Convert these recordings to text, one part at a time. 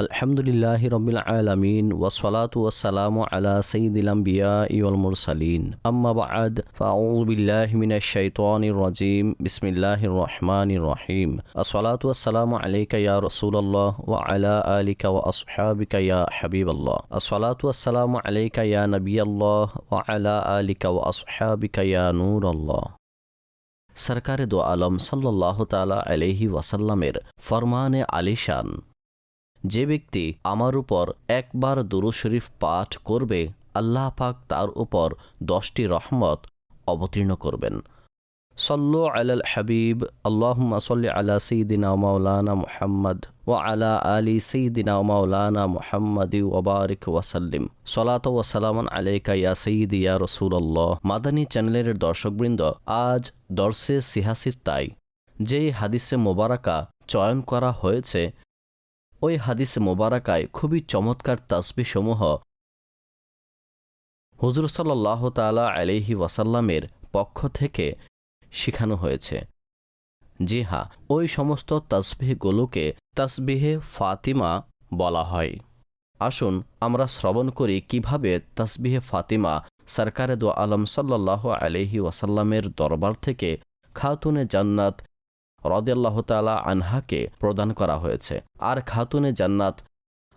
আলহামদুলিল্লাহ রবিল আলমিন ওসলাত ওয়াসালাম আলা সঈদুল আম্বিয়া ইউল মুরসালিন। আম্মা বাদ, ফাউযু বিল্লাহি মিনাশ শাইতানির রাজিম। বিসমিল্লাহির রহমানির রহিম। আসসালাতু ওয়াসসালামু আলাইকা ইয়া রাসূলুল্লাহ ওয়া আলা আলিকা ওয়া আসহাবিকা ইয়া হাবিবাল্লাহ। আসসালাতু ওয়াসসালামু আলাইকা ইয়া নবিয়াল্লাহ ওয়া আলা আলিকা ওয়া আসহাবিকা ইয়া নূরাল্লাহ। সরকারে দো আলম সাল্লাল্লাহ তাআলা আলাইহি ওয়াসাল্লামের ফরমানে আলিশান। যে ব্যক্তি আমার উপর একবার দুরু শরীফ পাঠ করবে, আল্লাহ পাক তার উপর দশটি রহমত অবতীর্ণ করবেন। সল্লু আলাল হাবিব, আল্লাহুম্মা সল্লি আলা সঈদিনা মাওলানা মুহাম্মদ ওয়া আলা আলী সঈদিনা মাওলানা মুহাম্মদ ওবারিক ওয়াসাল্লিম সলাত ওয়াসালামান আলাইকা ইয়া সঈদ ইয়া রসুল্লাহ মাদানী চ্যানেলের দর্শকবৃন্দ, আজ দর্শে সিহাসির তাই। যেই হাদিসে মোবারকা চয়ন করা হয়েছে ওই হাদিস মোবারকায় খুবই চমৎকার তাসবিসমূহ হুজুর সাল্লাহ তালা আলিহি ওয়াসাল্লামের পক্ষ থেকে শিখানো হয়েছে। জি হা ওই সমস্ত তাসবিহগুলোকে তাসবিহে ফাতিমা বলা হয়। আসুন আমরা শ্রবণ করি কীভাবে তাসবিহে ফাতিমা সরকারে দো আলম সাল্লাহ আলহি ওয়াসাল্লামের দরবার থেকে খাতুনে জান্নাত রদাল্লাহ তালা আনহাকে প্রদান করা হয়েছে। আর খাতুনে জান্নাত,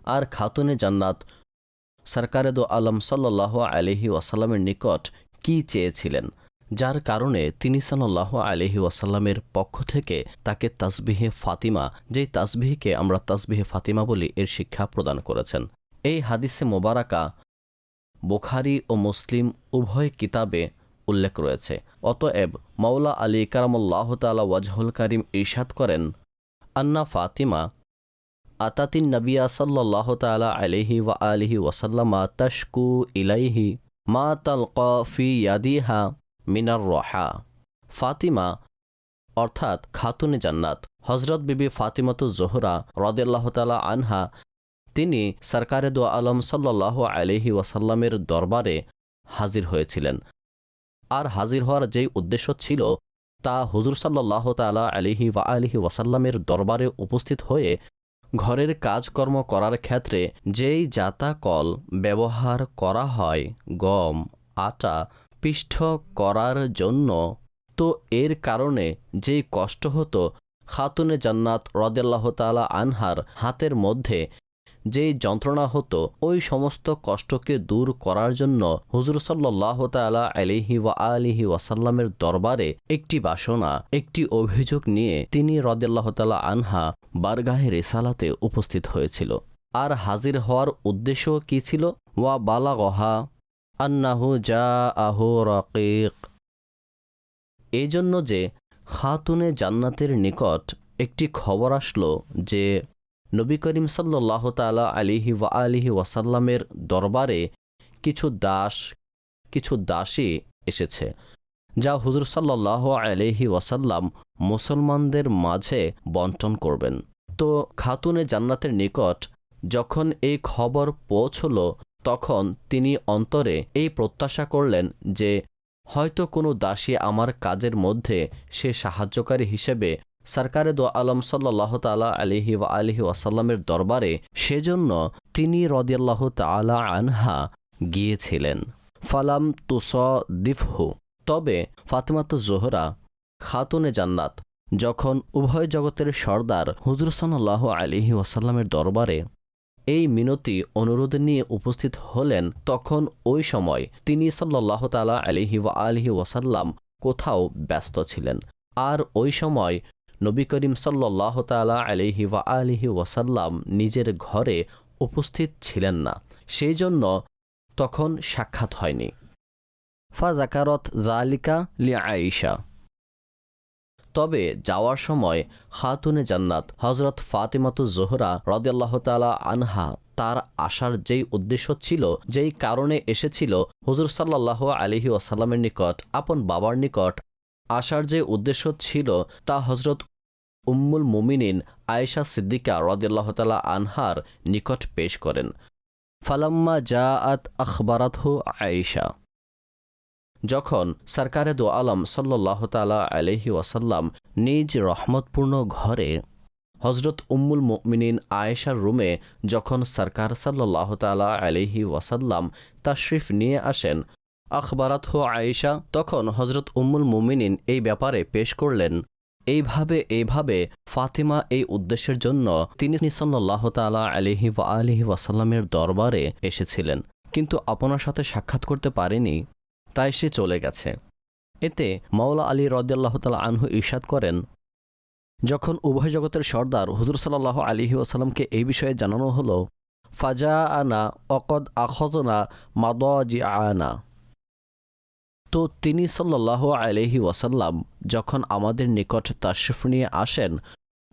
আর খাতুনে জান্নাত, সরকারে দো আলম সাল্লাহ আলহি ওয়াসাল্লামের নিকট কি চেয়েছিলেন? যার কারণে তিনি সাল্লাহ আলহি ওয়াসাল্লামের পক্ষ থেকে তাকে তাসবিহে ফাতিমা, যেই তাসবিহকে আমরা তাসবিহে ফাতিমা বলি, এর শিক্ষা প্রদান করেছেন। এই হাদিসে মোবারাকা, বুখারি ও মুসলিম উভয় কিতাবে উল্লেখ রয়েছে। অতএব মাওলা আলী কারামুল্লাহ তালা ওয়াজহুল করিম ইরশাদ করেন, আন্না ফাতিমা আতাতিন নবিয়া সাল্লাহ তালা আলিহি ওয়া আলিহি ওয়াসাল্লামা তশকু ইলাইহি মা তালকা ইয়াদিহা মিনার রহা। ফাতিমা অর্থাৎ খাতুনে জান্নাত। হজরত বিবি ফাতিমাতু জোহরা রদেল্লাহ তালা আনহা, তিনি সরকারে দো আলম সাল্লাহ আলিহি ওয়াসাল্লামের দরবারে হাজির হয়েছিলেন। আর হাজির হওয়ার যেই উদ্দেশ্য ছিল, তা হুজুর সাল্লাহ তালা আলিহি ওয়া আলিহি ওয়াসাল্লামের দরবারে উপস্থিত হয়ে ঘরের কাজকর্ম করার ক্ষেত্রে যেই জাতা কল ব্যবহার করা হয়, গম, আটা, পিষ্ঠ করার জন্য, তো এর কারণে যেই কষ্ট হতো, খাতুনে জান্নাত রদেল্লাহ তালা আনহার হাতের মধ্যে যেই যন্ত্রণা হতো, ওই সমস্ত কষ্টকে দূর করার জন্য হুজুর সাল্লাহ তালা আলিহি ওয়া আলিহি ওয়াসাল্লামের দরবারে একটি বাসনা, একটি অভিযোগ নিয়ে তিনি রদেল্লাহ তালা আনহা বারগাহে রেসালাতে উপস্থিত হয়েছিল। আর হাজির হওয়ার উদ্দেশ্য কি ছিল? ওয়া বালাগহা আন্নাহু যা আহু রকিক। এই জন্য যে খাতুনে জান্নাতের নিকট একটি খবর আসলো যে নবী করিম সাল্লাহ তালা আলিহি ওয়া আলিহি ওয়াসাল্লামের দরবারে কিছু দাস, কিছু দাসী এসেছে, যা হুজুর সাল্লাহ আলিহি ওয়াসাল্লাম মুসলমানদের মাঝে বন্টন করবেন। তো খাতুনে জান্নাতের নিকট যখন এই খবর পৌঁছল, তখন তিনি অন্তরে এই প্রত্যাশা করলেন যে হয়তো কোনো দাসী আমার কাজের মধ্যে সে সাহায্যকারী হিসেবে সরকারে দো আলম সাল্লাহ তালা আলিহি ওয়া আলিহি ওয়াসাল্লামের দরবারে সেজন্য তিনি রদিয়াল্লাহ তালা আনহা গিয়েছিলেন। ফালাম তুস দিফহু তবে ফাতেমাতু জোহরা খাতুনে জান্নাত। যখন উভয় জগতের সর্দার হুজুর আলিহি ওয়াসাল্লামের দরবারে এই মিনতি অনুরোধ নিয়ে উপস্থিত হলেন, তখন ওই সময় তিনি সাল্লাহ তালা আলিহি ওয়া আলিহি ওয়াসাল্লাম কোথাও ব্যস্ত ছিলেন। আর ওই সময় নবী করিম সাল্লাহ তালা আলিহি ওয়া আলিহি ওয়াসাল্লাম নিজের ঘরে উপস্থিত ছিলেন না। সেই জন্য তখন সাক্ষাৎ হয়নি। ফা জাকারত জালিকা লি আইসা তবে যাওয়ার সময় খাতুনে জান্নাত হজরত ফাতিমাতু জোহরা রদাল্লাহ তালা আনহা তার আসার যেই উদ্দেশ্য ছিল, যেই কারণে এসেছিল, হুজুর সাল্লাহ আলিহি ওয়াসাল্লামের নিকট, আপন বাবার নিকট আসার যে উদ্দেশ্য ছিল তা হজরত উম্মুল মুমিনিন আয়েশা সিদ্দিকা রদিল্লাহ তালা আনহার নিকট পেশ করেন। ফালাম্মা জা আত আখবারাতহু আয়েশা। যখন সরকারে দো আলম সাল্লাহ তালা আলহি ওয়াসাল্লাম নিজ রহমতপূর্ণ ঘরে হজরত উম্মুল মুমিনিন আয়েশার রুমে যখন সরকার সাল্লাহ তালা আলহি ওয়াসাল্লাম তাশরিফ নিয়ে আসেন আখবারাত হো আয়েশা তখন হজরত উম্মুল মুমিনিন এই ব্যাপারে পেশ করলেন। এইভাবে এইভাবে ফাতিমা এই উদ্দেশ্যের জন্য তিনি সাল্লাহ তালা আলিহি ওয়া আলিহি ওয়াসাল্লামের দরবারে এসেছিলেন। কিন্তু আপনার সাথে সাক্ষাৎ করতে পারেনি, তাই সে চলে গেছে। এতে মাওলা আলী রদিয়াল্লাহ তালা আনহু ইরশাদ করেন, যখন উভয় জগতের সর্দার হুজুর সাল্লাহ আলিহি ওয়াসাল্লামকে এই বিষয়ে জানানো হলো ফাজা আনা অকদ আখতনা মাদি আনা তো তিনি সাল্লাহ আলহি ওয়াসাল্লাম যখন আমাদের নিকট তাশরিফ নিয়ে আসেন,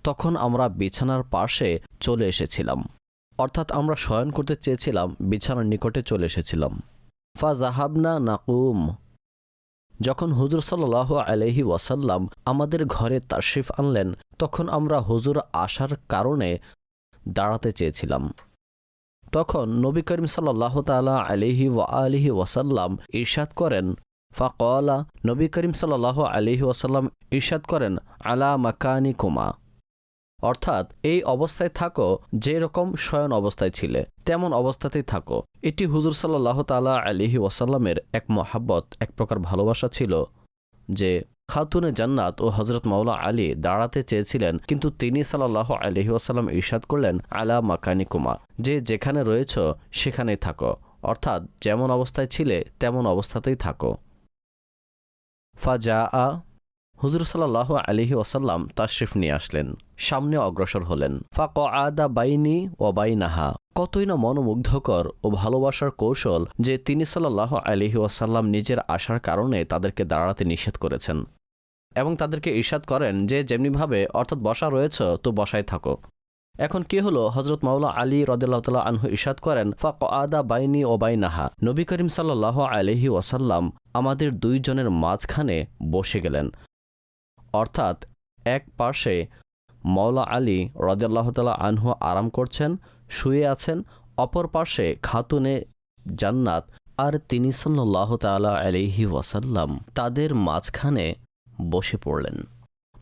তখন আমরা বিছানার পাশে চলে এসেছিলাম। অর্থাৎ আমরা শয়ন করতে চেয়েছিলাম, বিছানার নিকটে চলে এসেছিলাম। ফা জাহাবনা নাকুম। যখন হুজুর সাল্লাহ আলহি ওয়াসাল্লাম আমাদের ঘরে তাশরিফ আনলেন, তখন আমরা হুজুর আসার কারণে দাঁড়াতে চেয়েছিলাম। তখন নবী করিম সাল্লাহ তালা আলিহি ওয়া আলিহি ওয়াসাল্লাম ইরশাদ করেন ফাকলা নবী করিম সাল্লাহ আলিহি ওয়াসাল্লাম ইরশাদ করেন, আলা মাকানি কুমা অর্থাৎ এই অবস্থায় থাকো যে রকম শয়ন অবস্থায় ছিলে, তেমন অবস্থাতেই থাকো। এটি হুজুর সাল্লাহ তালা আলিহি ওয়াসাল্লামের এক মহাব্বত, এক প্রকার ভালোবাসা ছিল যে খাতুনে জান্নাত ও হজরত মাওলা আলী দাঁড়াতে চেয়েছিলেন, কিন্তু তিনি সাল্লাহ আলহি ওয়াসাল্লাম ইরশাদ করলেন, আলা মাকানি কুমা যে যেখানে রয়েছ সেখানেই থাকো। অর্থাৎ যেমন অবস্থায় ছিলে, তেমন অবস্থাতেই থাকো। ফাজা আ হুজুর সাল্লাহ আলিহি ওসাল্লাম তাশরিফ নিয়ে আসলেন, সামনে অগ্রসর হলেন। ফা ফাক আদা বাইনি ও বাইনাহা। কতই না মনোমুগ্ধকর ও ভালোবাসার কৌশল যে তিনি সাল্লাহ আলিহি ওয়াসাল্লাম নিজের আসার কারণে তাদেরকে দাঁড়াতে নিষেধ করেছেন এবং তাদেরকে ঈর্ষাদ করেন যে, যেমনিভাবে অর্থাৎ বসা রয়েছ, তো বসায় থাকো। এখন কি হলো হজরত মাওলা আলী রদুল্লাহ তাল্লাহ আনহু ইরশাদ করেন? ফাক আদা বাইনি ও বাইনাহা। নবী করিম সাল্লাহ আলহি ওয়াসাল্লাম আমাদের দুইজনের মাঝখানে বসে গেলেন। অর্থাৎ এক পাশে মাওলা আলী রদাল্লাহ তালা আনহু আরাম করছেন, শুয়ে আছেন, অপর পাশে খাতুনে জান্নাত আর তিনি সাল্লাহ তালা আলিহি ওয়াসাল্লাম তাদের মাঝখানে বসে পড়লেন।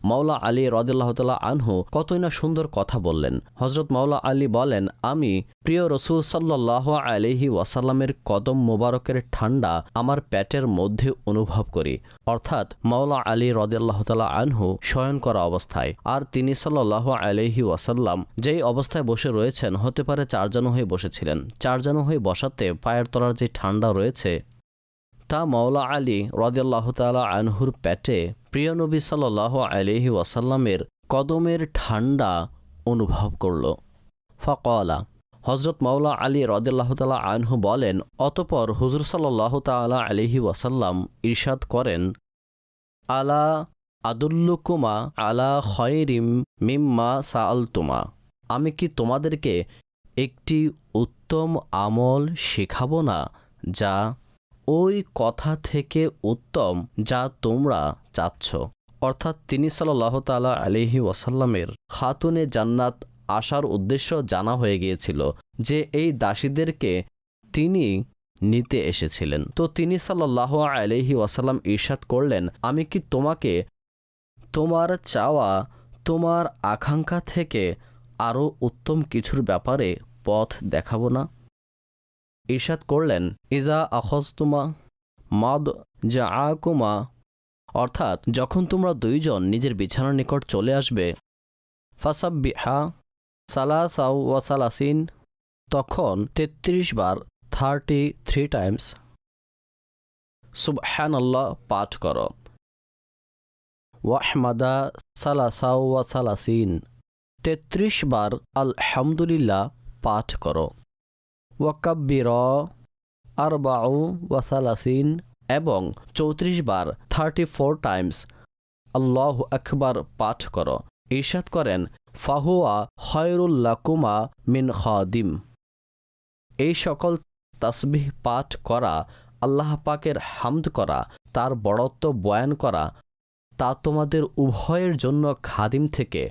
মাওলা আলী রদাল্লাহ তালা আনহু কতই না সুন্দর কথা বললেন। হজরত মাওলা আলী বলেন, আমি প্রিয় রসুল সাল্লাহ আলিহি ওয়াসাল্লামের কদম মোবারকের ঠান্ডা আমার প্যাটের মধ্যে অনুভব করি। অর্থাৎ মাওলা আলী রদাল্লাহ তালা আনহু শয়ন করা অবস্থায়, আর তিনি সাল্লাহ আলহি ওয়াসাল্লাম যেই অবস্থায় বসে রয়েছেন, হতে পারে চারজন হয়ে বসেছিলেন। চারজন হয়ে বসাতে পায়ের তলার যে ঠান্ডা রয়েছে তা মাওলা আলী রদাল্লাহ তালা আনহুর পেটে প্রিয় নবী সাল্লাহ আলহি ওয়াসাল্লামের কদমের ঠান্ডা অনুভব করল। ফকলা হজরত মাওলা আলী রদাল্লাহ তালা আনহু বলেন, অতপর হুজুর সাল্লাহ তালা আলহি ওয়াসাল্লাম ইরশাদ করেন, আলা আদুল্লুকুমা আলা খয়রিম মিম্মা সাআলতুমা, আমি কি তোমাদেরকে একটি উত্তম আমল শেখাবো না যা ওই কথা থেকে উত্তম যা তোমরা চাচ্ছ। অর্থাৎ তিনি সাল্লাহ তালা আলিহি ওয়াসাল্লামের খাতুনে জান্নাত আসার উদ্দেশ্য জানা হয়ে গিয়েছিল যে এই দাসীদেরকে তিনি নিতে এসেছিলেন। তো তিনি সাল্লাহ আলহি ওয়াসাল্লাম ঈর্ষাদ করলেন, আমি কি তোমাকে তোমার চাওয়া, তোমার আকাঙ্ক্ষা থেকে আরও উত্তম কিছুর ব্যাপারে পথ দেখাবো না? ঈর্ষাদ করলেন, ইজা আখজতুমা মাদ যা আকুমা অর্থাৎ, যখন তোমরা দুইজন নিজের বিছানার নিকট চলে আসবে ফাসাব বিহা সালা সাউ ওয়াসালাসিন তখন তেত্রিশ বার থার্টি থ্রি টাইমস সুবহান আল্লাহ পাঠ করো। ওয়াহমাদা সালাসাউ ওয়াসালাসিন তেত্রিশ বার আলহামদুলিল্লাহ পাঠ করো। ওয়াকাব্বির, আরবাউ ওয়াসালাসিন এবং চৌত্রিশ বার থার্টি ফোর টাইমস। আল্লাহ আকবার পাঠ করো। ঈর্ষাদ করেন, ফাহুয়া খয়রুল্লাকুমা মিন খাদিম। এই সকল তাসবিহ পাঠ করা, আল্লাহ পাকের হামদ করা, তার বড়ত্ব বয়ান করা, তা তোমাদের উভয়ের জন্য খাদিম থেকে,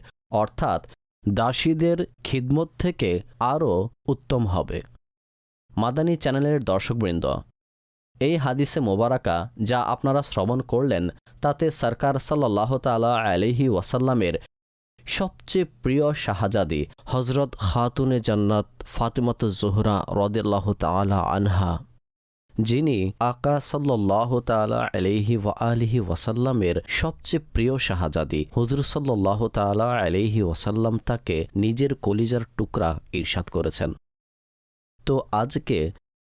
অর্থাৎ দাসীদের খিদমত থেকে আরও উত্তম হবে। মাদানী চ্যানেলের দর্শকবৃন্দ, এই হাদিসে মোবারাকা যা আপনারা শ্রবণ করলেন, তাতে সরকার সাল্লাহ তালা আলিহি ওয়াসাল্লামের সবচেয়ে প্রিয় শাহজাদি হজরত খাতুনে জান্নাত ফাতিমত জোহরা রদিল্লাহ তালা আনহা, যিনি আকা সাল্লাহ তালা আলিহি ওয়া আলিহি ওয়াসাল্লামের সবচেয়ে প্রিয় শাহজাদি। হুজুর সাল্লাহ তালা আলিহি ওয়াসাল্লাম তাকে নিজের কলিজার টুকরা ঈর্ষাদ করেছেন। তো আজকে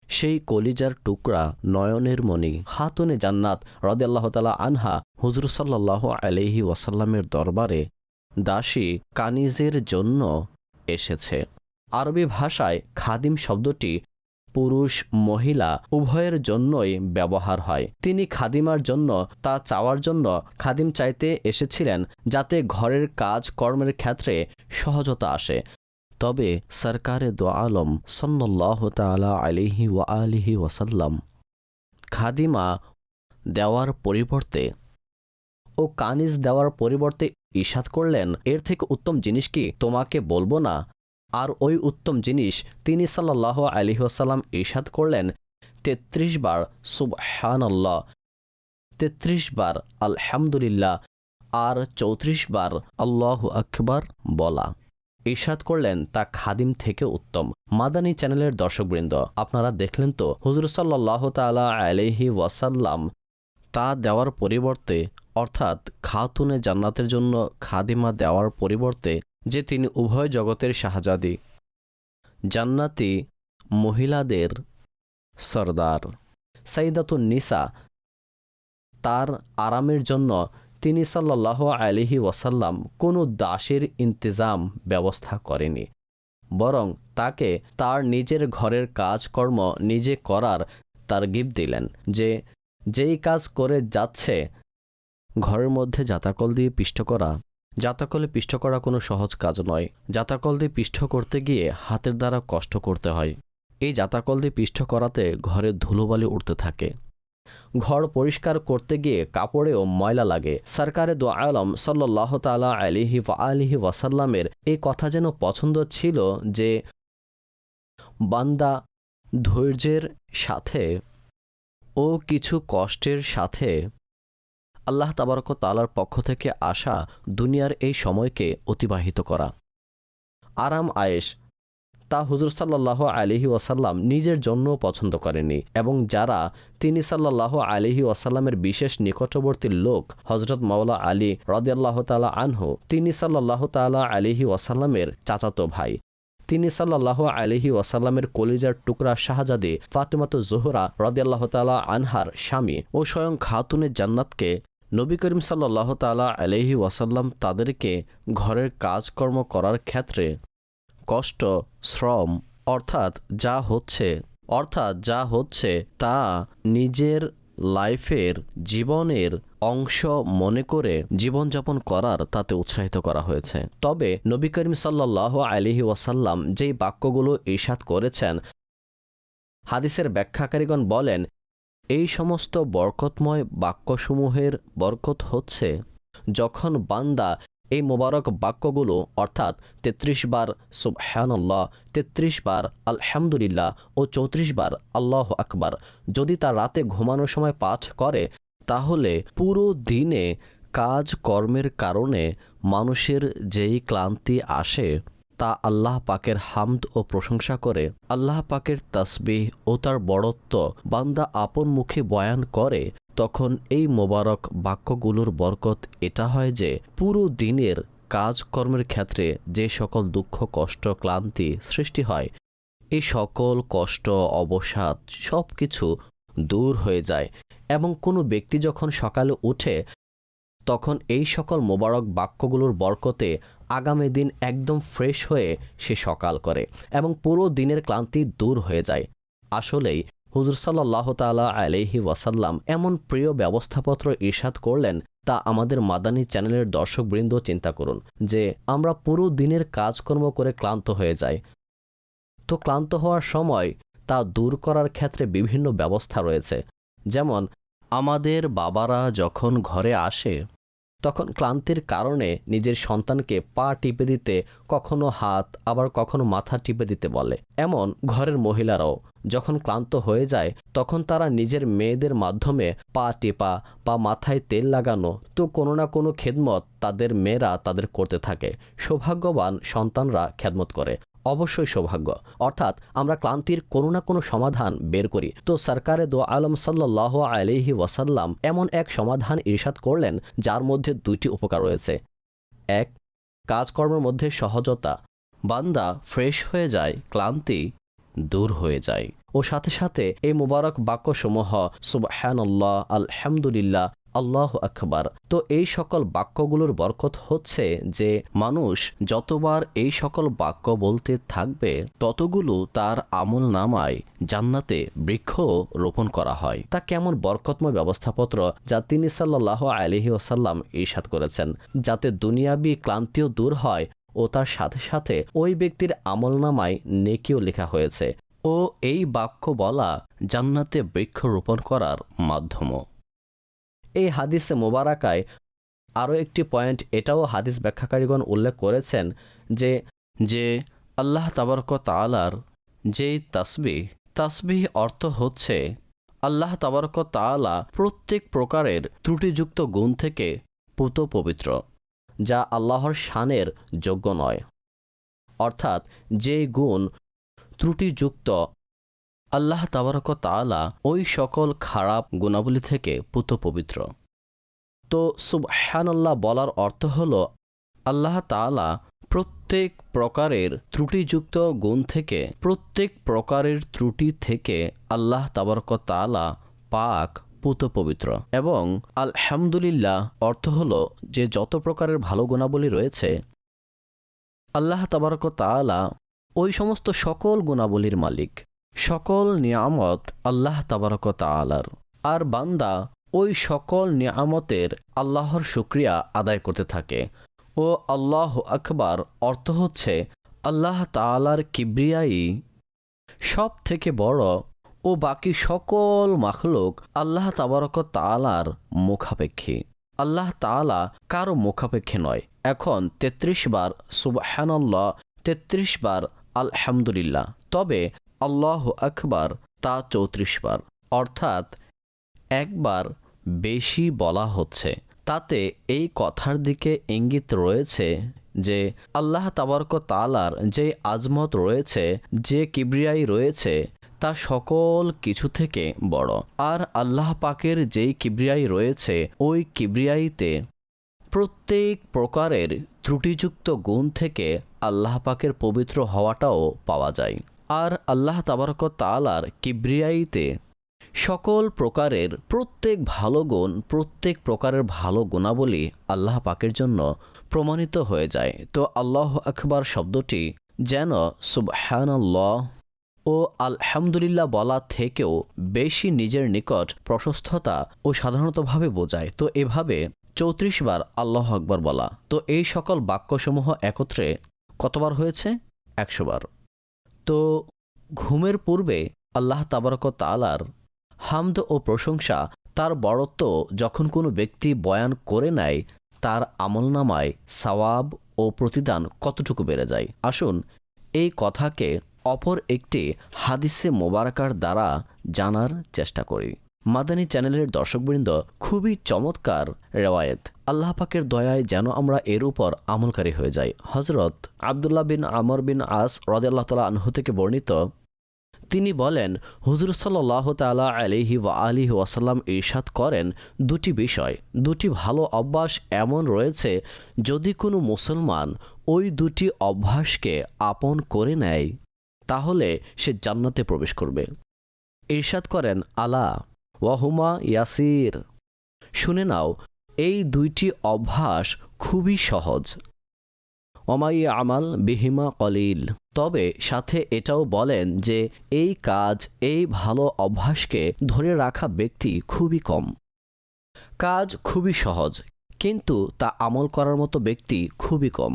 সেই কলিজার টুকরা নয়নের মণি খাতুনে জান্নাত রদাল্লাহ তালা আনহা হুজুর সাল্লাহ আলহি ওয়াসাল্লামের দরবারে দাসী কানিজের জন্য এসেছে। আরবি ভাষায় খাদিম শব্দটি পুরুষ, মহিলা, উভয়ের জন্যই ব্যবহার হয়। তিনি খাদিমার জন্য, তা চাওয়ার জন্য খাদিম চাইতে এসেছিলেন যাতে ঘরের কাজ কর্মের ক্ষেত্রে সহজতা আসে। তবে সরকারে দো আলম সন্ন্যাহ তালা আলিহি ওয়া আলিহি ওয়াসাল্লাম। খাদিমা দেওয়ার পরিবর্তে ও কানিজ দেওয়ার পরিবর্তে ইশাদ করলেন, এর থেকে উত্তম জিনিস কি তোমাকে বলব না? আর ওই উত্তম জিনিস তিনি সাল্লাহ আলিহাসাল্লাম ইশাদ করলেন, তেত্রিশ বার সুবহান আল্লাহ তেত্রিশ বার আলহামদুলিল্লাহ, আর চৌত্রিশ বার আল্লাহ আকবার বলা। ইরশাদ করলেন তা খাদিম থেকে উত্তম। মাদানী চ্যানেলের দর্শকবৃন্দ, আপনারা দেখলেন তো, হুজুর সাল্লাহ তালা আলহি ওয়াসাল্লাম তা দেওয়ার পরিবর্তে, অর্থাৎ খাতুনে জান্নাতের জন্য খাদিমা দেওয়ার পরিবর্তে, যে তিনি উভয় জগতের শাহজাদি। জান্নাতি মহিলাদের সর্দার। সাইদাতুন নিসা, তার আরামের জন্য তিনি সাল্লাহ আলিহি ওয়াসাল্লাম কোনো দাসের ইন্তজাম ব্যবস্থা করেনি, বরং তাকে তার নিজের ঘরের কাজকর্ম নিজে করার তার গিফট দিলেন যে, যেই কাজ করে যাচ্ছে, ঘরের মধ্যে জাতাকল দিয়ে পিষ্ট করা, জাতাকলে পিষ্ট করা কোনো সহজ কাজ নয়। জাতাকল দিয়ে পিষ্ট করতে গিয়ে হাতের দ্বারা কষ্ট করতে হয়। এই জাতাকল দিয়ে পিষ্ট করাতে ঘরে ধুলোবালি উঠতে থাকে। ঘর পরিষ্কার করতে গিয়ে কাপড়েও ময়লা লাগে। সরকারে দো আলম সাল্লাহ তালা আলিহি আলিহি ওয়াসাল্লামের এই কথা যেন পছন্দ ছিল যে, বান্দা ধৈর্যের সাথে ও কিছু কষ্টের সাথে আল্লাহ তাবারক তালার পক্ষ থেকে আসা দুনিয়ার এই সময়কে অতিবাহিত করা। আরাম আয়েশ তা হুজুর সাল্লাহ আলিহি ওয়াসাল্লাম নিজের জন্যও পছন্দ করেনি এবং যারা তিনি সাল্লাহ আলিহি ওয়াসাল্লামের বিশেষ নিকটবর্তী লোক হজরত মাওলা আলী রদিয়াল্লাহ তালা আনহু, তিনি সাল্লাহ তালা আলিহি ওয়াসাল্লামের চাচাতো ভাই। তিনি সাল্লাহ আলিহি ওয়াসাল্লামের কলিজার টুকরা শাহজাদি ফাতেমাত জোহরা রদিয়াল্লাহ তালা আনহার স্বামী ও স্বয়ং খাতুনে জান্নাতকে নবী করিম সাল্লাহ তালা আলহি ওয়াসাল্লাম তাদেরকে ঘরের কাজকর্ম করার ক্ষেত্রে কষ্ট, শ্রম, অর্থাৎ যা হচ্ছে, অর্থাৎ যা হচ্ছে তা নিজের লাইফের জীবনের অংশ মনে করে জীবনযাপন করার তাতে উৎসাহিত করা হয়েছে। তবে নবী করিম সাল্লাহ আলিহি ওয়াসাল্লাম যেই বাক্যগুলো ইশাদ করেছেন, হাদিসের ব্যাখ্যাকারীগণ বলেন, এই সমস্ত বরকতময় বাক্যসমূহের বরকত হচ্ছে যখন বান্দা এই মোবারক বাক্যগুলো অর্থাৎ তেত্রিশ বার সুবহানাল্লাহ, তেত্রিশ বার আলহামদুলিল্লাহ ও চৌত্রিশ বার আল্লাহ আকবার। যদি তা রাতে ঘুমানোর সময় পাঠ করে, তাহলে পুরো দিনে কাজ কর্মের কারণে মানুষের যেই ক্লান্তি আসে তা আল্লাহ পাকের হামদ ও প্রশংসা করে। আল্লাহ পাকের তসবিহ ও তার বড়ত্ব বান্দা আপন মুখে বয়ান করে, তখন এই মোবারক বাক্যগুলোর বরকত এটা হয় যে, পুরো দিনের কাজকর্মের ক্ষেত্রে যে সকল দুঃখ, কষ্ট, ক্লান্তি সৃষ্টি হয়, এই সকল কষ্ট, অবসাদ সব কিছু দূর হয়ে যায় এবং কোনো ব্যক্তি যখন সকালে উঠে, তখন এই সকল মোবারক বাক্যগুলোর বরকতে আগামী দিন একদম ফ্রেশ হয়ে সে সকাল করে এবং পুরো দিনের ক্লান্তি দূর হয়ে যায়। আসলেই, হুজুর সাল্লাহ তালা আলহি ওয়াসাল্লাম এমন প্রিয় ব্যবস্থাপত্র ইরশাদ করলেন তা আমাদের মাদানী চ্যানেলের দর্শকবৃন্দ চিন্তা করুন যে আমরা পুরো দিনের কাজকর্ম করে ক্লান্ত হয়ে যাই। তো ক্লান্ত হওয়ার সময় তা দূর করার ক্ষেত্রে বিভিন্ন ব্যবস্থা রয়েছে। যেমন, আমাদের বাবারা যখন ঘরে আসে তখন ক্লান্তির কারণে নিজের সন্তানকে পা টিপে দিতে কখনো হাত, আবার কখনো মাথা টিপে দিতে বলে। এমন ঘরের মহিলারাও যখন ক্লান্ত হয়ে যায়, তখন তারা নিজের মেয়েদের মাধ্যমে পা টেপা বা মাথায় তেল লাগানো তো কোনো না কোনো খেদমত তাদের মেয়েরা তাদের করতে থাকে। সৌভাগ্যবান সন্তানরা খেদমত করে। অবশ্যই সৌভাগ্য। অর্থাৎ আমরা ক্লান্তির কোনো না কোনো সমাধান বের করি। তো সরকারে দো আলম সাল্লাহ আলহি ওয়াসাল্লাম এমন এক সমাধান ইরশাদ করলেন, যার মধ্যে দুইটি উপকার রয়েছে। এক, কাজকর্মের মধ্যে সহজতা। বান্দা ফ্রেশ হয়ে যায়, ক্লান্তি দূর হয়ে যায়। ও সাথে সাথে এই মুবারক বাক্যসমূহ, সুবহানাল্লাহ, আলহামদুলিল্লাহ আল্লাহ আকবার। তো এই সকল বাক্যগুলোর বরকত হচ্ছে যে মানুষ যতবার এই সকল বাক্য বলতে থাকবে, ততগুলো তার আমল নামায় জান্নাতে বৃক্ষ রোপণ করা হয়। তা কেমন বরকতময় ব্যবস্থাপত্র যা তিনি সাল্লাহ আলহি ওসাল্লাম ইরশাদ করেছেন, যাতে দুনিয়াবি ক্লান্তিও দূর হয় ও তার সাথে সাথে ওই ব্যক্তির আমল নামায় নেকিও লেখা হয়েছে। ও এই বাক্য বলা জান্নাতে বৃক্ষ রোপণ করার মাধ্যমও। এই হাদিসে মোবারাকায় আরও একটি পয়েন্ট, এটাও হাদিস ব্যাখ্যাকারীগণ উল্লেখ করেছেন যে যে আল্লাহ তাবারক তালার যেই তাসবি তাসবি অর্থ হচ্ছে আল্লাহ তাবারক তালা প্রত্যেক প্রকারের ত্রুটিযুক্ত গুণ থেকে পুত পবিত্র, যা আল্লাহর শানের যোগ্য নয়। অর্থাৎ যে গুণ ত্রুটিযুক্ত আল্লাহ তাবারক তালা ওই সকল খারাপ গুণাবলী থেকে পুত পবিত্র। তো সুবহানাল্লাহ বলার অর্থ হল, আল্লাহ তালা প্রত্যেক প্রকারের ত্রুটিযুক্ত গুণ থেকে, প্রত্যেক প্রকারের ত্রুটি থেকে আল্লাহ তাবারক তালা পাক পুত পবিত্র। এবং আলহামদুলিল্লাহ অর্থ হল যে যত প্রকারের ভালো গুণাবলী রয়েছে, আল্লাহ তাবারক তালা ওই সমস্ত সকল গুণাবলীর মালিক। সকল নিয়ামত আল্লাহ তাবারক তালার আর বান্দা ওই সকল নিয়ামতের আল্লাহর শুক্রিয়া আদায় করতে থাকে। ও আল্লাহ আকবার অর্থ হচ্ছে আল্লাহ তালার কিব্রিয়াই সব থেকে বড় ও বাকি সকল মাখলুক আল্লাহ তাবারক তালার মুখাপেক্ষী। আল্লাহ তালা কারও মুখাপেক্ষী নয়। এখন ৩৩ বার সুবহানাল্লাহ ৩৩ বার আলহামদুলিল্লাহ। তবে আল্লাহ আকবার তা চৌত্রিশ বার। অর্থাৎ একবার বেশি বলা হচ্ছে। তাতে এই কথার দিকে ইঙ্গিত রয়েছে যে আল্লাহ তাবারক তালার যে আজমত রয়েছে, যে কিবরিয়াই রয়েছে, তা সকল কিছু থেকে বড়। আর আল্লাহ পাকের যেই কিবরিয়াই রয়েছে, ওই কিবরিয়াইতে প্রত্যেক প্রকারের ত্রুটিযুক্ত গুণ থেকে আল্লাহ পাকের পবিত্র হওয়াটাও পাওয়া যায়। আর আল্লাহ তাবারক তালার কিব্রিয়াইতে সকল প্রকারের প্রত্যেক ভালো গুণ, প্রত্যেক প্রকারের ভালো গুণাবলী আল্লাহ পাকের জন্য প্রমাণিত হয়ে যায়। তো আল্লাহ আকবার শব্দটি যেন সুবহানাল্লাহ ও আলহামদুলিল্লাহ বলা থেকেও বেশি নিজের নিকট প্রশস্ততা ও সাধারণতভাবে বোঝায়। তো এভাবে চৌত্রিশ বার আল্লাহ আকবার বলা। তো এই সকল বাক্যসমূহ একত্রে কতবার হয়েছে? একশো বার। তো ঘুমের পূর্বে আল্লাহ তাবারক তালার হামদ ও প্রশংসা, তার বড়ত্ব যখন কোনো ব্যক্তি বয়ান করে নেয়, তার আমলনামায় সওয়াব ও প্রতিদান কতটুকু বেড়ে যায়? আসুন এই কথাকে অপর একটি হাদিসে মোবারকার দ্বারা জানার চেষ্টা করি। মাদানী চ্যানেলের দর্শকবৃন্দ, খুবই চমৎকার রেওয়ায়েত। আল্লাহ পাকের দয়ায় যেন আমরা এর উপর আমলকারী হয়ে যাই। হজরত আবদুল্লাহ বিন আমর বিন আস রদাল্লাহ তালা আনহু থেকে বর্ণিত, তিনি বলেন, হুজুর সাল্লাহ তালা আলিহি ওয়া আলিহি ওয়াসাল্লাম ইরশাদ করেন দুটি বিষয়। দুটি ভালো অভ্যাস এমন রয়েছে, যদি কোনো মুসলমান ওই দুটি অভ্যাসকে আপন করে নেয়, তাহলে সে জান্নাতে প্রবেশ করবে। ইরশাদ করেন, আলা ওয়াহুমা ইয়াসির। শুনে নাও এই দুইটি অভ্যাস খুবই সহজ। অমাই আমাল বিহিমা কলিল। তবে সাথে এটাও বলেন যে, এই কাজ, এই ভালো অভ্যাসকে ধরে রাখা ব্যক্তি খুবই কম। কাজ খুবই সহজ, কিন্তু তা আমল করার মতো ব্যক্তি খুবই কম।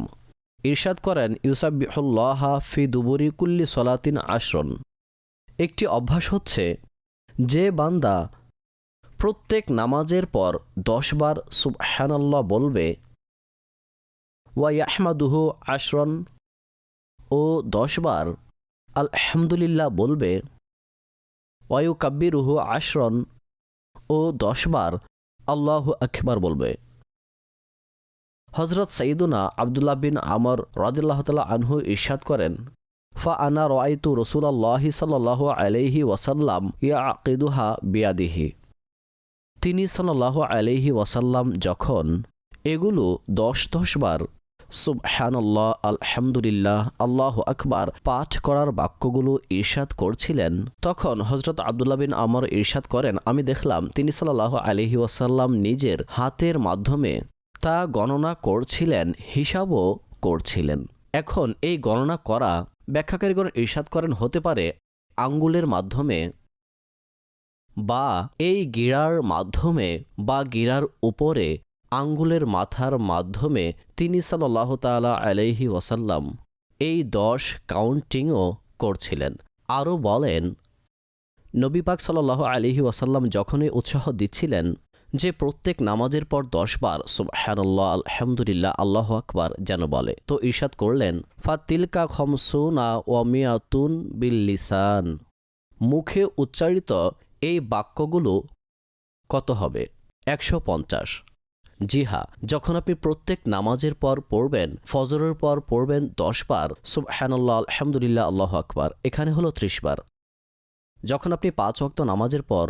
ইরশাদ করেন ইউসাবিহুল্লাহ ফি দুবরি কুল্লি সলাতিন আশরন। একটি অভ্যাস হচ্ছে, যে বান্দা প্রত্যেক নামাজের পর দশবার সুবহানাল্লাহ বলবে ওয়াইয়াহমাদুহু আশরন ও দশবার আলহামদুলিল্লাহ বলবে ওয়ায়ু কাব্বিরুহু আশরন ও দশবার আল্লাহ আকবার বলবে। হজরত সঈদুনা আবদুল্লাহ বিন আমর রদিল্লাহ তালা আনহু ইরশাদ করেন, ফা আনা রায়তু রসুলাল্লাহি সাল্লাহ আলাইহি ওয়াসাল্লাম ইয়া আকিদুহা বিয়াদিহি। তিনি সাল্লাহ আলাইহি ওয়াসাল্লাম যখন এগুলো দশ দশ বার সুবহানাল্লাহ, আলহামদুলিল্লাহ, আল্লাহ আকবার পাঠ করার বাক্যগুলো ইরশাদ করছিলেন, তখন হজরত আবদুল্লা বিন আমর ইরশাদ করেন, আমি দেখলাম তিনি সাল্লাহ আলহি ওয়াসাল্লাম নিজের হাতের মাধ্যমে তা গণনা করছিলেন, হিসাবও করছিলেন। এখন এই গণনা করা ব্যাখ্যাকারীগণ ইরশাদ করেন হতে পারে আঙ্গুলের মাধ্যমে বা এই গিরার মাধ্যমে বা গিরার উপরে আঙ্গুলের মাথার মাধ্যমে তিনি সাল্লাহ তালা আলাইহি ওয়াসাল্লাম এই দশ কাউন্টিংও করছিলেন। আরও বলেন, নবী পাক সাল্লাহ আলিহি ওয়াসাল্লাম যখনই উৎসাহ দিচ্ছিলেন যে প্রত্যেক নামাজের পর দশবার সুবহানাল্লাহ, আলহামদুলিল্লাহ, আল্লাহ আকবার যেন বলে, তো ঈর্ষাদ করলেন, ফাতিলকা খমসুনা ওয়ামিয়াতুন বিল লিসান। মুখে উচ্চারিত এই বাক্যগুলো কত হবে? একশো পঞ্চাশ। জি হ্যাঁ যখন আপনি প্রত্যেক নামাজের পর পড়বেন, ফজরের পর পড়বেন দশ বার, সুবহানাল্লাহ, আলহামদুলিল্লাহ, আল্লাহ আকবার, এখানে হলো ত্রিশ বার। যখন আপনি পাঁচ অক্ত নামাজের পর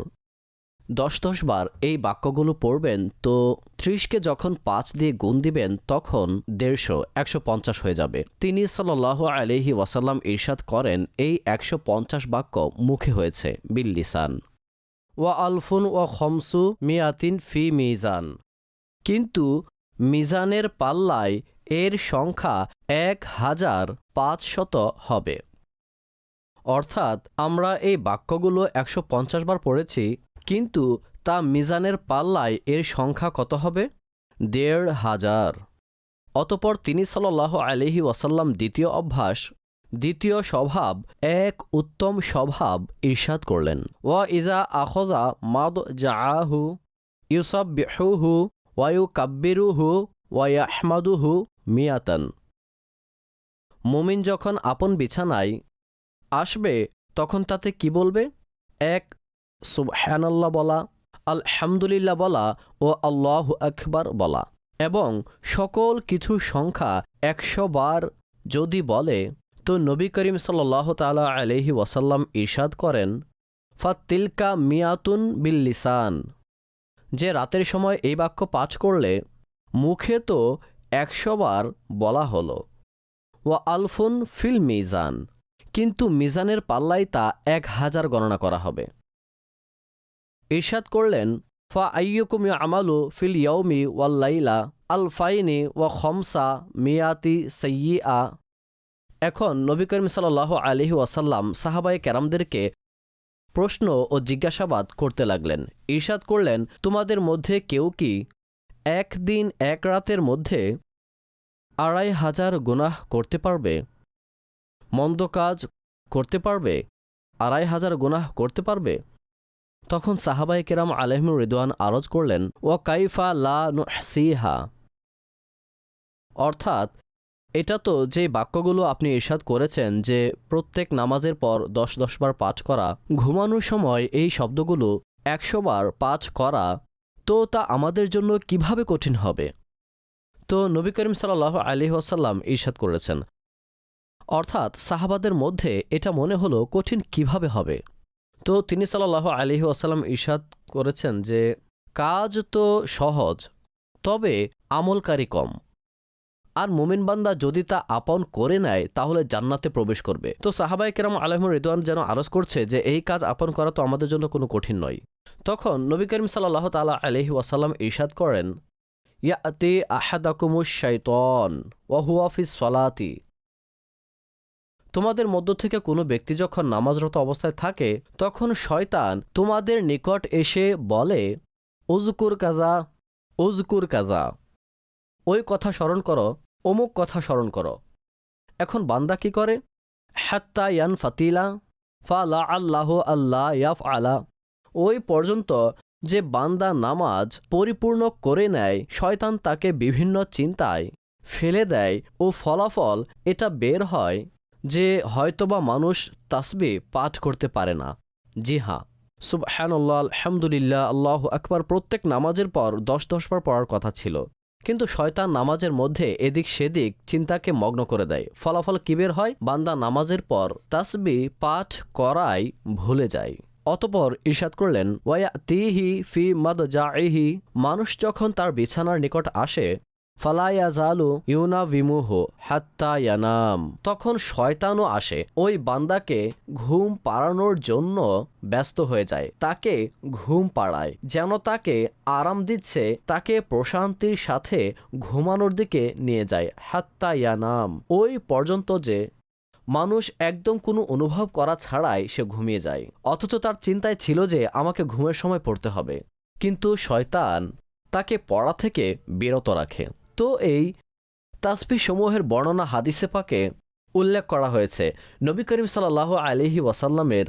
দশ দশ বার এই বাক্যগুলো পড়বেন, তো ত্রিশকে যখন পাঁচ দিয়ে গুণ দিবেন, তখন দেড়শো, একশো পঞ্চাশ হয়ে যাবে। তিনি সাল্লাহ আলহি ওয়াসাল্লাম ইরশাদ করেন, এই একশো পঞ্চাশ বাক্য মুখে হয়েছে বিল্লিসান ওয়া আলফুন ওয়া খমসু মিয়াতিন ফি মিজান। কিন্তু মিজানের পাল্লায় এর সংখ্যা এক হাজার পাঁচশত হবে। অর্থাৎ আমরা এই বাক্যগুলো একশো পঞ্চাশ বার পড়েছি, কিন্তু তা মিজানের পাল্লায় এর সংখ্যা কত হবে? দেড় হাজার। অতপর তিনি সাল্লাহ আলহি ওয়াসাল্লাম দ্বিতীয় অভ্যাস দ্বিতীয় স্বভাব, এক উত্তম স্বভাব ঈর্ষাদ করলেন। ওয়া ইজা আখজা মাদ জাহু ইউসব বিহুহু ওয়ায়ু কাব্বিরুহু ওয়াহমাদুহু মিয়াতান। মুমিন যখন আপন বিছানায় আসবে, তখন তাতে কি বলবে? এক, সুবহানাল্লাহ বলা, আলহামদুলিল্লাহ বলা, ও আল্লাহ আকবার বলা। এবং সকল কিছু সংখ্যা একশো বার যদি বলে তো নবী করিম সাল্লাহ তালা আলহি ওয়াসাল্লাম ইরশাদ করেন ফাতিলকা মিয়াতুন বিল্লিসান। যে রাতের সময় এই বাক্য পাঠ করলে মুখে তো একশো বার বলা হলো ও আলফুন ফিল মিজান, কিন্তু মিজানের পাল্লায় তা এক হাজার গণনা করা হবে। ইরশাদ করলেন, ফা আইয়ুকুম আমালু ফিল ইয়ৌমি ওয়াল্লাইলা আল আলফাইনি ওয়া খমসা মিয়াতি সৈয়িআ এখন নবী করিম সাল্লাহ আলহি ওয়াসাল্লাম সাহাবাই ক্যারামদেরকে প্রশ্ন ও জিজ্ঞাসাবাদ করতে লাগলেন। ঈর্ষাদ করলেন, তোমাদের মধ্যে কেউ কি একদিন এক রাতের মধ্যে আড়াই হাজার গুনাহ করতে পারবে? মন্দ কাজ করতে পারবে? আড়াই হাজার গুনাহ করতে পারবে? তখন সাহাবাই কেরাম আলহমুর রিদওয়ান আরজ করলেন ও কাইফা লা নুহসিহা। অর্থাৎ এটা তো যে বাক্যগুলো আপনি ইরশাদ করেছেন যে প্রত্যেক নামাজের পর দশ দশবার পাঠ করা, ঘুমানোর সময় এই শব্দগুলো একশো বার পাঠ করা, তো তা আমাদের জন্য কীভাবে কঠিন হবে? তো নবী করিম সাল্লাহ আলি ওয়াসাল্লাম ইরশাদ করেছেন। অর্থাৎ সাহাবাদের মধ্যে এটা মনে হলো কঠিন কীভাবে হবে? তো তিনি সাল্লাহ আলি ওয়াসাল্লাম ইরশাদ করেছেন যে, কাজ তো সহজ, তবে আমলকারী কম। আর মোমিন বান্দা যদি তা আপন করে নেয়, তাহলে জান্নাতে প্রবেশ করবে। তো সাহাবাই কেরাম আলহমুর রিদওয়ান যেন আরজ করছে যে, এই কাজ আপন করা তো আমাদের জন্য কোনো কঠিন নয়। তখন নবী করিম সাল্লাহ তালা আলহি ওয়াসাল্লাম ইরশাদ করেন, ইয়াতি আহাদাকুমুস শাইতন ওয়াহুয়াফিস সলাতি। তোমাদের মধ্য থেকে কোনো ব্যক্তি যখন নামাজরত অবস্থায় থাকে, তখন শয়তান তোমাদের নিকট এসে বলে উজকুর কাজা উজকুর কাজা ওই কথা স্মরণ করো অমুক কথা স্মরণ করো। এখন বান্দা কি করে? হাত্তা ইয়ান ফাতিলা ফা লা আল্লাহ আল্লাহ ইয়াফ আলা ওই পর্যন্ত যে বান্দা নামাজ পরিপূর্ণ করে নেয়, শয়তান তাকে বিভিন্ন চিন্তায় ফেলে দেয় ও ফলাফল এটা বের হয় যে হয়তোবা মানুষ তাসবি পাঠ করতে পারে না। জি হ্যাঁ। সুবহানাল্লাহ, আলহামদুলিল্লাহ, আল্লাহ আকবার। প্রত্যেক নামাজের পর, দশ দশবার পড়ার কথা ছিল। কিন্তু শয়তান নামাজের মধ্যে এদিক সেদিক চিন্তাকে মগ্ন করে দেয়। ফলাফল কিবের হয়? বান্দা নামাজের পর তাসবি পাঠ করাই ভুলে যায়। অতপর ইরশাদ করলেন, ওয়া তিহি ফি মদ মানুষ যখন তার বিছানার নিকট আসে ফালায়াজালু ইউনা বিমুহ হাত্তা ইয়ানাম। তখন শয়তানও আসে, ওই বান্দাকে ঘুম পাড়ানোর জন্য ব্যস্ত হয়ে যায়, তাকে ঘুম পাড়ায়, যেন তাকে আরাম দিচ্ছে, তাকে প্রশান্তির সাথে ঘুমানোর দিকে নিয়ে যায়, হাত্তা ইয়ানাম। ওই পর্যন্ত যে মানুষ একদম কোনো অনুভব করা ছাড়াই সে ঘুমিয়ে যায়, অথচ তার চিন্তায় ছিল যে আমাকে ঘুমের সময় পড়তে হবে। কিন্তু শয়তান তাকে পড়া থেকে বিরত রাখে। তো এই তাসবি সমূহের বর্ণনা হাদিসে পাকে উল্লেখ করা হয়েছে। নবী করিম সাল্লাহ আলিহি ওয়াসাল্লামের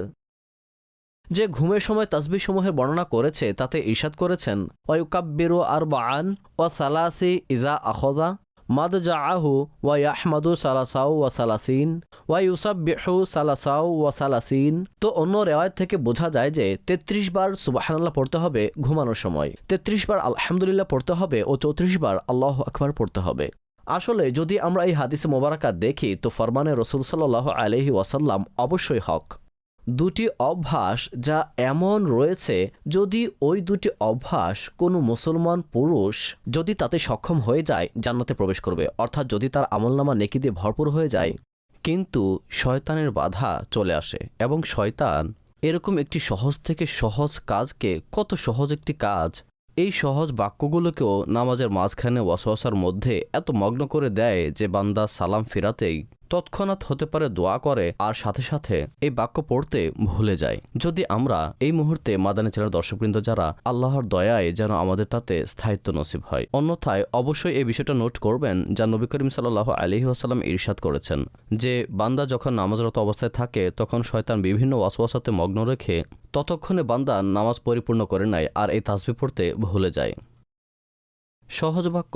যে ঘুমের সময় তাসবি সমূহের বর্ণনা করেছে, তাতে ইশাদ করেছেন, ওয়ুকাব্বিরু আর বান ও সালাসি ইজা আখদা মাদ জাআহু ওয়া ইয়াহমাদু সালাসাউ ওয়া সালাসিন ওয়া ইউসাব্বিহু সালাসাউ ওয়া সালাসিন। তো অন্য রেওয়ায়ত থেকে বোঝা যায় যে ৩৩ বার সুবহানাল্লাহ পড়তে হবে ঘুমানোর সময়। ৩৩ বার আলহামদুলিল্লাহ পড়তে হবে ও ৩৪ বার আল্লাহ আকবার পড়তে হবে। আসলে যদি আমরা এই হাদিসে মোবারকা দেখি, তো ফরমানে রসুল সাল্লাহ আলহি ওয়াসাল্লাম অবশ্যই হক। দুটি অভ্যাস যা এমন রয়েছে যদি ওই দুটি অভ্যাস কোনো মুসলমান পুরুষ যদি তাতে সক্ষম হয়ে যায়, জান্নাতে প্রবেশ করবে। অর্থাৎ যদি তার আমলনামা নেকি দিয়ে ভরপুর হয়ে যায়, কিন্তু শয়তানের বাধা চলে আসে এবং শয়তান এরকম একটি সহজ থেকে সহজ কাজকে, কত সহজ একটি কাজ, এই সহজ বাক্যগুলোকেও নামাজের মাঝখানে ওয়াসওয়াসার মধ্যে এত মগ্ন করে দেয় যে বান্দা সালাম ফেরাতেই তৎক্ষণাৎ হতে পারে দোয়া করে আর সাথে সাথে এই বাক্য পড়তে ভুলে যায়। যদি আমরা এই মুহূর্তে মাদানী চ্যানেল দর্শকবৃন্দ যারা আল্লাহর দয়ায় যেন আমাদের তাতে স্থায়িত্ব নসিব হয়, অন্যথায় অবশ্যই এই বিষয়টা নোট করবেন যা নবী করিম সাল্লাহ আলহি ইরশাদ করেছেন, যে বান্দা যখন নামাজরত অবস্থায় থাকে, তখন শয়তান বিভিন্ন ওয়াসওয়াসাতে মগ্ন রেখে ততক্ষণে বান্দা নামাজ পরিপূর্ণ করে নেয় আর এই তাসবি পড়তে ভুলে যায়। সহজ বাক্য।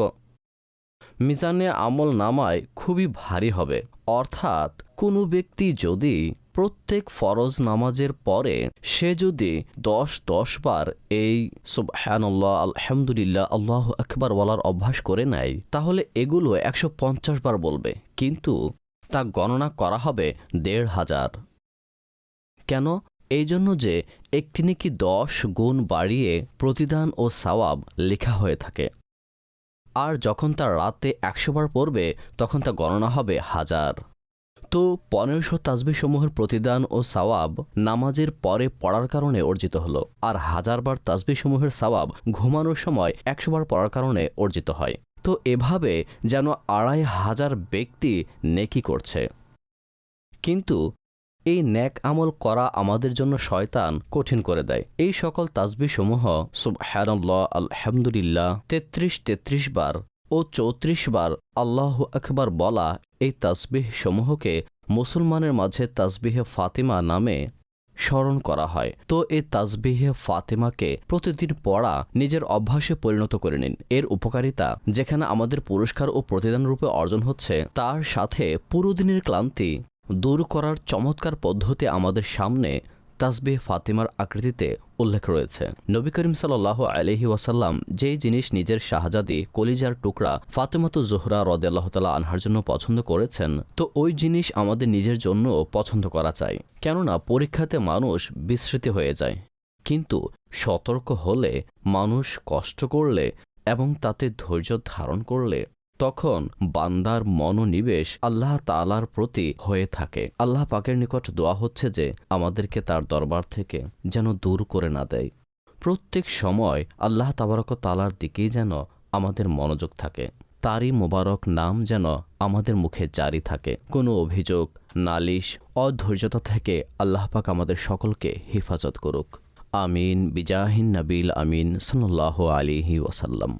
মিজানে আমল নামায় খুবই ভারী হবে। অর্থাৎ কোনো ব্যক্তি যদি প্রত্যেক ফরজ নামাজের পরে সে যদি দশ দশ বার এই সুবহানাল্লাহ, আলহামদুলিল্লাহ, আল্লাহ আকবার বলার অভ্যাস করে নেয়, তাহলে এগুলো একশো পঞ্চাশ বার বলবে। কিন্তু তা গণনা করা হবে দেড় হাজার। কেন? এই জন্য যে একটি নাকি দশ গুণ বাড়িয়ে প্রতিদান ও সওয়াব লেখা হয়ে থাকে। আর যখন তার রাতে একশো বার পড়বে, তখন তা গণনা হবে হাজার। তো পনেরোশো তাসবিসমূহের প্রতিদান ও সাওয়াব নামাজের পরে পড়ার কারণে অর্জিত হলো, আর হাজারবার তাসবিসমূহের সাওয়াব ঘুমানোর সময় একশো বার পড়ার কারণে অর্জিত হয়। তো এভাবে যেন আড়াই হাজার ব্যক্তি নেকি করছে। কিন্তু এই ন্যাক আমল করা আমাদের জন্য শয়তান কঠিন করে দেয়। এই সকল তাসবিসমূহ সুবহানাল্লাহ, আলহামদুলিল্লাহ, তেত্রিশ তেত্রিশ বার ও চৌত্রিশ বার আল্লাহ আকবার বলা এই তাসবিহ সমূহকে মুসলমানের মাঝে তাসবিহে ফাতিমা নামে স্মরণ করা হয়। তো এই তাসবিহে ফাতিমাকে প্রতিদিন পড়া নিজের অভ্যাসে পরিণত করে নিন। এর উপকারিতা যেখানে আমাদের পুরস্কার ও প্রতিদান রূপে অর্জন হচ্ছে, তার সাথে পুরো দিনের ক্লান্তি দূর করার চমৎকার পদ্ধতি আমাদের সামনে তাসবে ফাতিমার আকৃতিতে উল্লেখ রয়েছে। নবী করিম সাল্লাহ আলহি ওয়াসাল্লাম যেই জিনিস নিজের শাহজাদি কলিজার টুকরা ফাতেমাতু জোহরা রদাল্লাহ তালা আনহার জন্য পছন্দ করেছেন, তো ওই জিনিস আমাদের নিজের জন্য পছন্দ করা চাই। কেননা পরীক্ষাতে মানুষ বিস্মৃতি হয়ে যায়। কিন্তু সতর্ক হলে, মানুষ কষ্ট করলে এবং তাতে ধৈর্য ধারণ করলে তখন বান্দার মনোনিবেশ আল্লাহ তালার প্রতি হয়ে থাকে। আল্লাহ পাকের নিকট দোয়া হচ্ছে যে, আমাদেরকে তার দরবার থেকে যেন দূর করে না দেয়। প্রত্যেক সময় আল্লাহ তাবারক তালার দিকেই যেন আমাদের মনোযোগ থাকে। তারই মোবারক নাম যেন আমাদের মুখে জারি থাকে। কোনো অভিযোগ, নালিশ, অধৈর্যতা থেকে আল্লাহ পাক আমাদের সকলকে হেফাজত করুক। আমিন। বিজাহিন নবিল আমিন সাল্লাহ আলিহি ওসাল্লাম